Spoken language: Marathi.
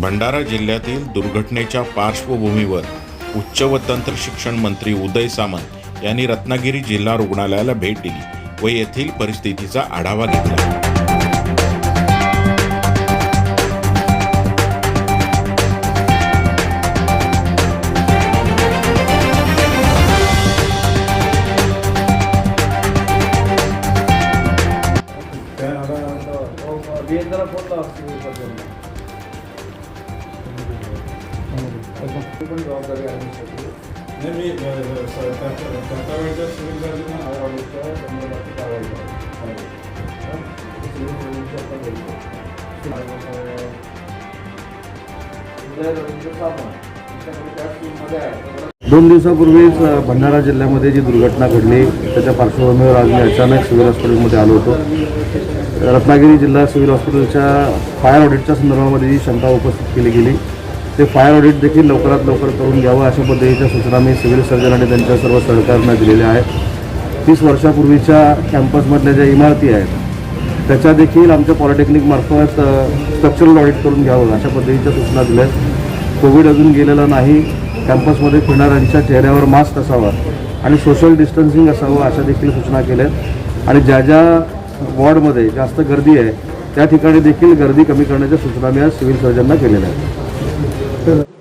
भंडारा जिल्ह्यातील दुर्घटनेच्या पार्श्वभूमीवर उच्च व तंत्र शिक्षण मंत्री उदय सामंत यांनी रत्नागिरी जिल्हा रुग्णालयाला भेट दिली व येथील परिस्थितीचा आढावा घेतला नाही वेळच्या सिव्हिल सर्जन दोन दिवसापूर्वीच भंडारा जिल्ह्यामध्ये जी दुर्घटना घडली त्याच्या पार्श्वभूमीवर आज मी अचानक सिव्हिल हॉस्पिटलमध्ये आलो होतो. रत्नागिरी जिल्हा सिव्हिल हॉस्पिटलच्या फायर ऑडिटच्या संदर्भामध्ये जी शंका उपस्थित केली गेली. ते फायर ऑडिट देखील लवकरात लवकर करून घ्यावं अशा पद्धतीच्या सूचना मी सिव्हिल सर्जन आणि त्यांच्या सर्व सहकार्यांना दिलेल्या आहेत. तीस वर्षापूर्वीच्या कॅम्पसमधल्या ज्या इमारती आहेत त्याच्या देखील आमच्या पॉलिटेक्निकमार्फत स्ट्रक्चरल ऑडिट करून घ्यावं अशा पद्धतीच्या सूचना दिल्या आहेत. कोविड अजून गेलेला नाही. कॅम्पसमध्ये फिरणाऱ्यांच्या चेहऱ्यावर मास्क असावा आणि सोशल डिस्टन्सिंग असावं अशा देखील सूचना केल्या आहेत. आणि ज्या ज्या वॉर्डमध्ये जास्त गर्दी आहे त्या ठिकाणी देखील गर्दी कमी करण्याच्या सूचना मी आज सिव्हिल सर्जनना केलेल्या आहेत. Good.